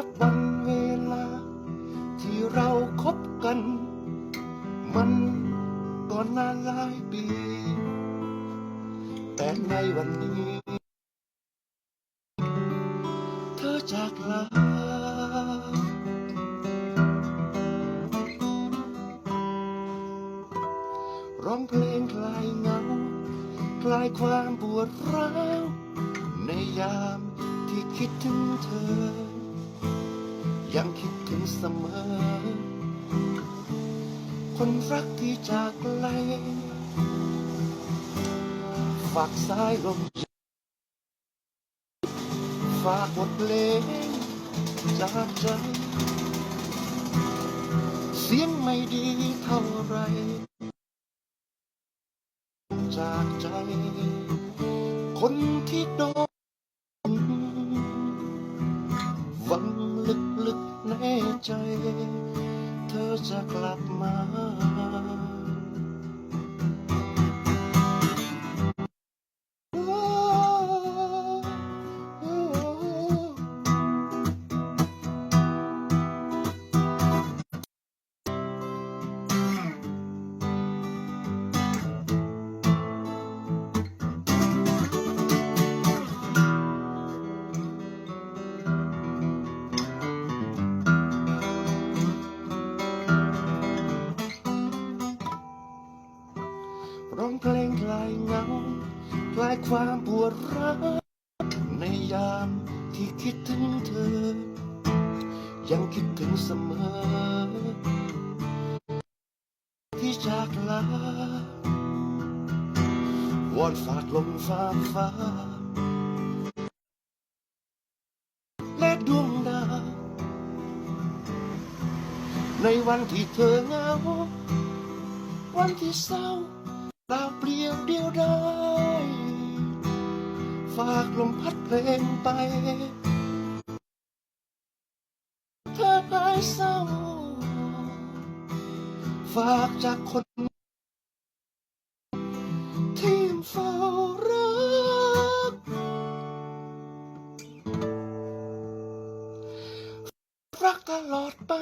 นับวันเวลา ที่เราคบกัน มันก็นานหลายปี แต่ในวันนี้ เธอจากลาร้องเพลงคลายเหงา คลายความปวดร้าว ในยามที่คิดถึงเธอ ยังคิดถึงเสมอ คนรักที่จากไกล ฝากสายลม ฝากบทเพลงจากใจ เสียงไม่ดีเท่าไร จากใจ คนที่โดน ใจ เธอจะกลับมา เพลงคลายเงาคลายความปวดร้าวในยามที่คิดถึงเธอ ยังคิดถึงเสมอ ที่จากลาวอนฝากลมฟ้าฟ้า และดวงดาวในวันที่เธอเหงา วันที่เศร้า ยวเดียวได้ ฝากลมพัดเพลงไป เธอพายเศร้า ฝากจากคนที่เฝ้ารัก รักตลอดไป